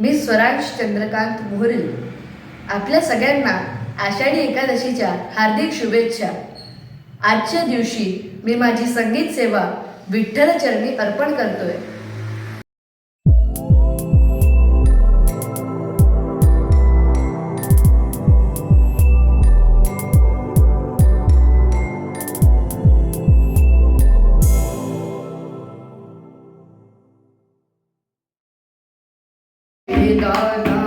मी स्वराज चंद्रकांत मोहरे. आपल्या सगळ्यांना आषाढी एकादशीच्या हार्दिक शुभेच्छा. आजच्या दिवशी मी माझी संगीत सेवा विठ्ठलचरणी अर्पण करतोय. Hidayah